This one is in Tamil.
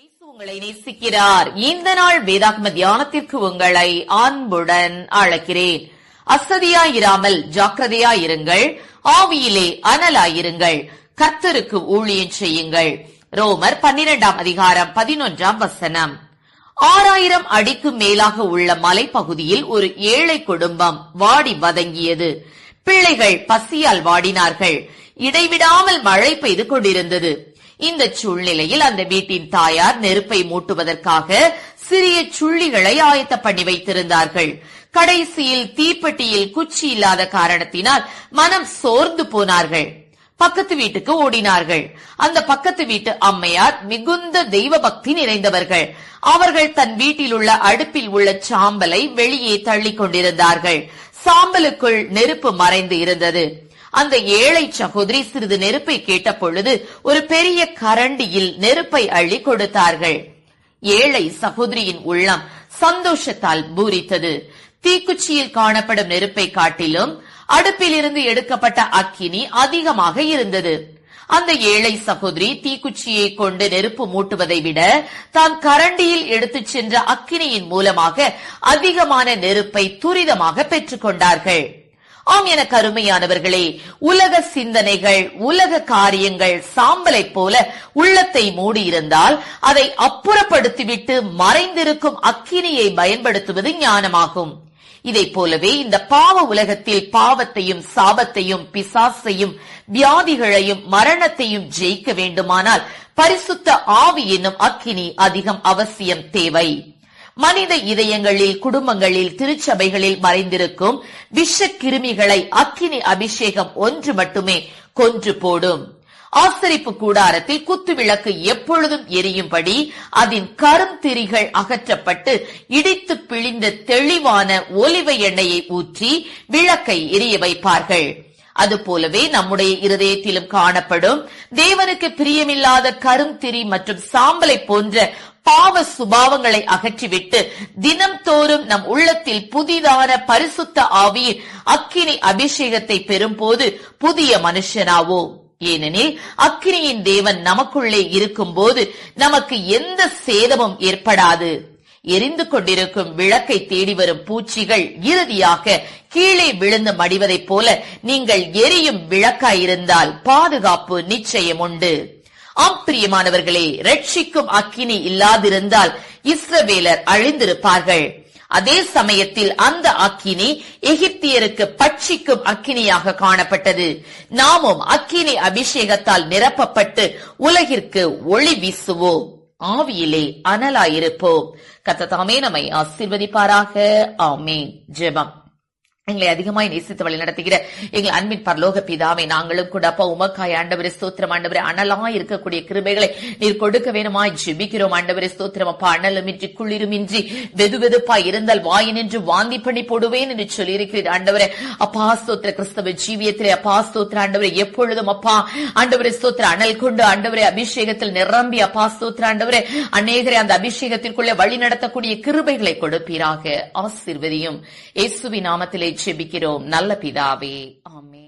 இயேசு உங்களை நேசிக்கிறார். இந்த நாள் வேதாகம தியானத்திற்கு உங்களை அன்புடன் அழைக்கிறேன். அசதியாயிராமல் ஜாக்கிரதையாயிருங்கள். ஆவியிலே அனலாயிருங்கள். கர்த்தருக்கு ஊழியம் செய்யுங்கள். ரோமர் பன்னிரெண்டாம் அதிகாரம் பதினொன்றாம் வசனம். ஆறாயிரம் அடிக்கு மேலாக உள்ள மலைப்பகுதியில் ஒரு ஏழை குடும்பம் வாடி வதங்கியது. பிள்ளைகள் பசியால் வாடினார்கள். இடைவிடாமல் மழை பெய்து கொண்டிருந்தது. இந்த சூழ்நிலையில் அந்த வீட்டின் தாயார் நெருப்பை மூட்டுவதற்காக சிறிய சுள்ளிகளை ஆயத்த பண்ணி வைத்திருந்தார்கள். கடைசியில் தீப்பெட்டியில் குச்சி இல்லாத காரணத்தினால் மனம் சோர்ந்து போனார்கள். பக்கத்து வீட்டுக்கு ஓடினார்கள். அந்த பக்கத்து வீட்டு அம்மையார் மிகுந்த தெய்வ பக்தி நிறைந்தவர்கள். அவர்கள் தன் வீட்டில் உள்ள அடுப்பில் உள்ள சாம்பலை வெளியே தள்ளிக் கொண்டிருந்தார்கள். சாம்பலுக்குள் நெருப்பு மறைந்து இருந்தது. அந்த ஏழை சகோதரி சிறிது நெருப்பை கேட்ட பொழுது ஒரு பெரிய கரண்டியில் நெருப்பை அள்ளி கொடுத்தார்கள். ஏழை சகோதரியின் உள்ளம் சந்தோஷத்தால் பூரித்தது. தீக்குச்சியில் காணப்படும் நெருப்பை காட்டிலும் அடுப்பிலிருந்து எடுக்கப்பட்ட அக்கினி அதிகமாக இருந்தது. அந்த ஏழை சகோதரி தீக்குச்சியை கொண்டு நெருப்பு மூட்டுவதை விட தான் கரண்டியில் எடுத்துச் சென்ற அக்கினியின் மூலமாக அதிகமான நெருப்பை துரிதமாக பெற்றுக் கொண்டார்கள். ஆம் என கருமையானவர்களே உலக சிந்தனைகள் உலக காரியங்கள் சாம்பலை போல உள்ளத்தை மூடியிருந்தால் அதை அப்புறப்படுத்திவிட்டு மறைந்திருக்கும் அக்கினியை பயன்படுத்துவது ஞானமாகும். இதை போலவே இந்த பாவ உலகத்தில் பாவத்தையும் சாபத்தையும் பிசாசையும் வியாதிகளையும் மரணத்தையும் ஜெயிக்க வேண்டுமானால் பரிசுத்த ஆவி என்னும் அக்கினி அதிகம் அவசியம் தேவை. மனித இதயங்களில் குடும்பங்களில் திருச்சபைகளில் மறைந்திருக்கும் விஷ கிருமிகளை அக்கினி அபிஷேகம் ஒன்று மட்டுமே கொன்று போடும். ஆசரிப்பு கூடாரத்தில் குத்துவிளக்கு எப்பொழுதும் எரியும்படி அதன் கருந்திரிகள் அகற்றப்பட்டு இடித்து பிழிந்த தெளிவான ஒலிவ எண்ணெயை ஊற்றி விளக்கை எரிய வைப்பார்கள். அதுபோலவே நம்முடைய இருதயத்திலும் காணப்படும் தேவனுக்கு பிரியமில்லாத கருந்திரி மற்றும் சாம்பலை போன்ற பாவ சுபாவங்களை அகற்றிவிட்டு தினம்தோறும் நம் உள்ளத்தில் புதிதான பரிசுத்த ஆவியின் அக்கினி அபிஷேகத்தை பெறும்போது புதிய மனுஷனாவோம். ஏனெனில் அக்கினியின் தேவன் நமக்குள்ளே இருக்கும்போது நமக்கு எந்த சேதமும் ஏற்படாது. எரிந்து கொண்டிருக்கும் விளக்கை தேடி வரும் பூச்சிகள் இறுதியாக கீழே விழுந்து மடிவதைப் போல நீங்கள் எரியும் விளக்காயிருந்தால் பாதுகாப்பு நிச்சயம் உண்டு ஆம் பிரியமானவர்களே ரட்சிக்கும் அக்கினி இல்லாதிருந்தால் இஸ்ரவேலர் அழிந்திருப்பார்கள். அதே சமயத்தில் அந்த அக்கினி எகிப்தியருக்கு பட்சிக்கும் அக்கினியாக காணப்பட்டது. நாமும் அக்கினி அபிஷேகத்தால் நிரப்பப்பட்டு உலகிற்கு ஒளி வீசுவோம். ஆவியிலே அனலாயிருப்போம். கத்ததாமே நம்மை ஆசிர்வதிப்பாராக. ஆமேன். ஜெபம். எங்களை அதிகமாய் நேசித்து வழி நடத்துகிற எங்கள் அன்பின் பரலோக பிதாவை நாங்களும் கூட அப்பா உமக்காய் ஆண்டவரே ஸ்தோத்திரம் ஆண்டவரே அனலாய் இருக்கக்கூடிய கிருபைகளை நீர் கொடுக்க வேணுமா ஜிபிக்கிறோம் ஆண்டவரே ஸ்தோத்திரம். அப்பா அனலுமின்றி குளிருமின்றி வெது வெதுப்பாய் இருந்தால் வாயினின்று வாந்தி பண்ணி போடுவேன் என்று சொல்லி இருக்கிறீர் ஆண்டவரே. அப்பா ஸ்தோத்திர கிறிஸ்தவ ஜீவியத்திலே அப்பா ஸ்தோத்திர ஆண்டவரே எப்பொழுதும் அப்பா ஆண்டவரே ஸ்தோத்திர அனல் கொண்டு ஆண்டவரே அபிஷேகத்தில் நிரம்பி அப்பா ஸ்தோத்திர ஆண்டவரே அநேகரை அந்த அபிஷேகத்திற்குள்ளே வழி நடத்தக்கூடிய கிருபைகளை கொடுப்பீராக. ஆசிர்வதியும். இயேசுவி நாமத்திலே ஜெபிக்கிறோம் நல்ல பிதாவே ஆமே